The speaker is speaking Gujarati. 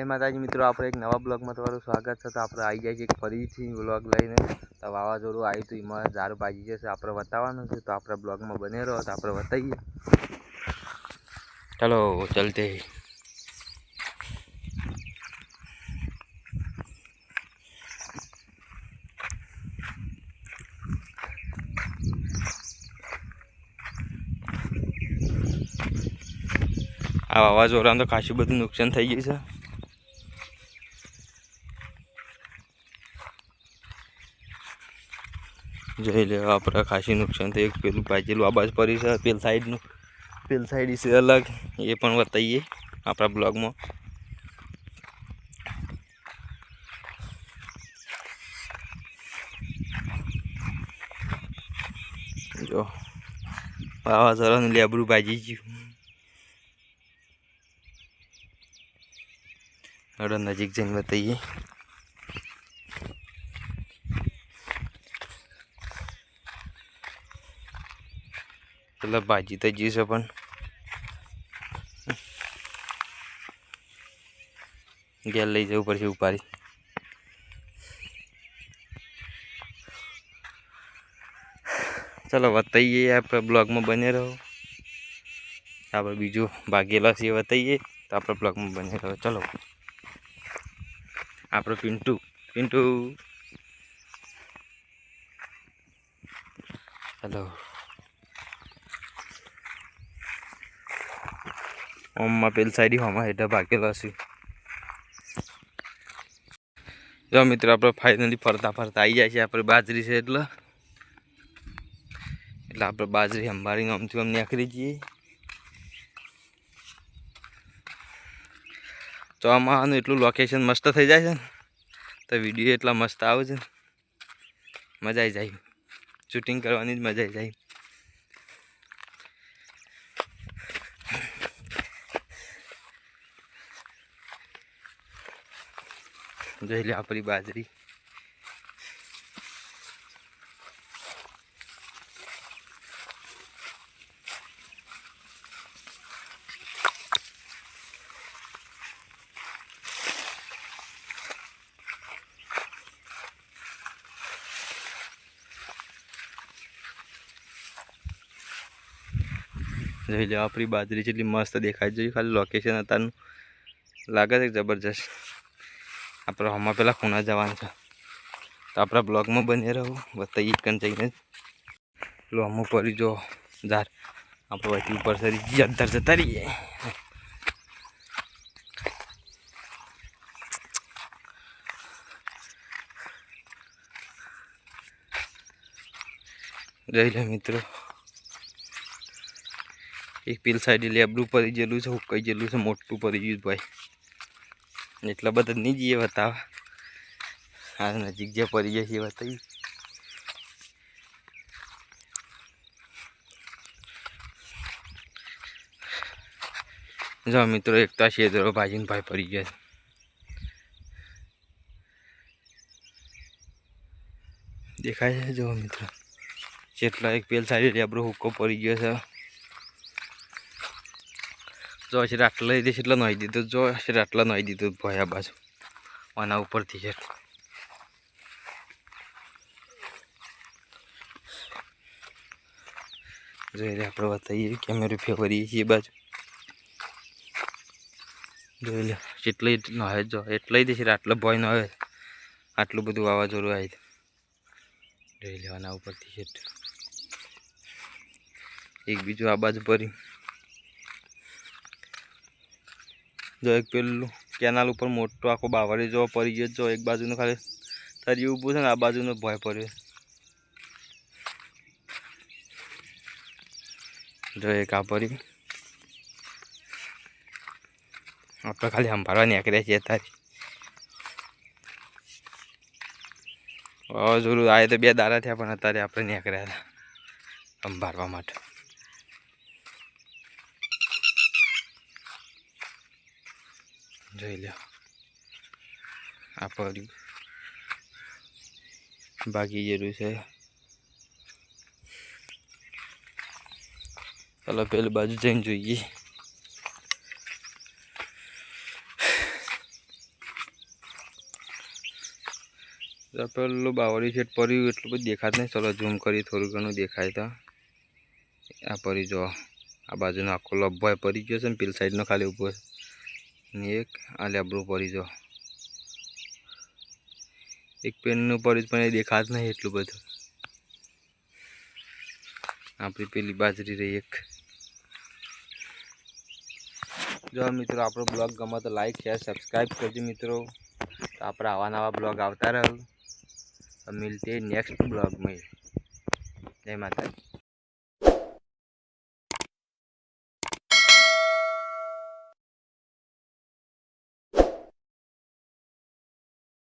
જય માતાજી મિત્રો, આપણે એક નવા બ્લોગમાં તમારું સ્વાગત છે. તો આપણે આવી જાય છે એક ફરીથી બ્લોગ લઈને. તો વાવાઝોડું આવ્યું હતું, એમાં ઝાડ બાજી જશે આપણે બતાવવાનું છે. તો આપણે બ્લોગમાં બને રહો, તો આપણે બતાવીએ ચલો ચલતે આ વાવાઝોડામાં તો ખાસું બધું નુકસાન થઈ ગયું છે. જોઈ લે આપણે ખાસી નુકસાન થયું પેલું ભાજેલું આ બાજુ છે, પેલ સાઈડનું પેલ સાઈડ છે અલગ, એ પણ બતાવીએ આપણા બ્લોગમાં. જો વાવાઝોડાનું લેબડું ભાજી ગયું હડો નજીક જઈને બતાવીએ એટલે ભાજી તો જી પણ. ઘેર લઈ જવું પડશે ઉપાડી. ચલો વતાઈએ આપણે બ્લોગમાં બને રહો. આપણે બીજું ભાગેલા છે વતાઈએ તો આપણે બ્લોગમાં બને રહો. ચલો. આપણો પિન્ટુ પિન્ટુ. હેલો ઓમમાં પેલી સાઈડ હોમાં હેઠળ ભાગેલો છે જો મિત્રો આપણે ફાઇનલી ફરતા ફરતા આવી જાય છે આપણે બાજરી છે એટલે. એટલે આપણે બાજરી સંભાળીને આમથી આમ નીકળી જઈએ. આમાં એટલું લોકેશન મસ્ત થઈ જાય છે ને, તો વીડિયો એટલા મસ્ત આવે છે. મજા આવી જાય. શૂટિંગ કરવાની જ મજા આવી જાય. જોઈ લે આપણી બાજરી. જોઈ લે આપણી બાજરી જેટલી મસ્ત દેખાય જોઈએ ખાલી લોકેશન હતા લાગે છે જબરજસ્ત. આપણે હમણાં પહેલાં ખૂણા જવાનું છે. તો આપણા બ્લોગમાં બની રહો. બતાવીએ કન જઈને. પેલું અમુક પડી જો ધાર આપણે વચ્ચે ઉપર સરી અંદર જતા રહીએ. જઈ લે મિત્રો. એક પેલ સાઈડે લેબડું પડી ગયેલું છે, હુકાઈ ગયેલું છે, મોટું પડી ગયું ભાઈ. એટલા બધા નહીં જઈએ બતાવવા આ નજીક જે પડી જશે એ બતાવી. જો મિત્રો, એક તો શેદરો ભાજીને ભાઈ પડી ગયા દેખાય છે જો મિત્રો, જેટલા એક પેલ સાઈડ આપણો હુક્કો પડી ગયો છે. જો છે આટલા લઈ છે એટલે નહીં દીધું. જો છે આટલા નહીં દીધું આ બાજુ આના ઉપરથી છે. જોઈ લે આપણે બતાવીએ કેમેરો ફેવરીએ છીએ બાજુ. જોઈ લે, જેટલી નહે જો, એટલી દેશે આટલો ભય ન હોય આટલું બધું વાવાઝોડું આવી જોઈ લેવાના ઉપરથી છે. એક બીજું આ બાજુ ભરી જો એક પેલું કેનાલ ઉપર મોટો આખો બાવળી જો પડી ગયો જો એક બાજુનું ખાલી તરી ઊભું છે ને, આ બાજુનો ભય પડ્યો જો એક આ પડી. આપણે ખાલી સંભાળવા નીકળ્યા છીએ તારી. જરૂર આવે તો બે દાડા થયા પણ અત્યારે આપણે નીકળ્યા હતા સંભાળવા માટે. જોઈ લો આ પડ્યું બાકી જેટલું છે. ચાલો પેલી બાજુ જઈને જોઈએ. પેલું બાવળી છે પર્યું, એટલું બધું દેખાત નહીં. ચલો ઝૂમ કરી થોડું ઘણું દેખાય તો. આ પરી જો, આ બાજુનો આખો લબ્બો પરી ગયો છે ને, પેલી સાઈડનો ખાલી ઊભો છે. એક આ લેબડું પડી જો. એક પેનનું પડ્યું પણ એ દેખાત નહીં એટલું બધું. આપણી પેલી બાજરી રહી એક. જો મિત્રો, આપણો બ્લોગ ગમે તો લાઈક શેર સબસ્ક્રાઈબ કરજો મિત્રો. તો આપણે આવા નવા બ્લોગ આવતા રહ્યું મિલતે નેક્સ્ટ બ્લોગ में જય માતાજી.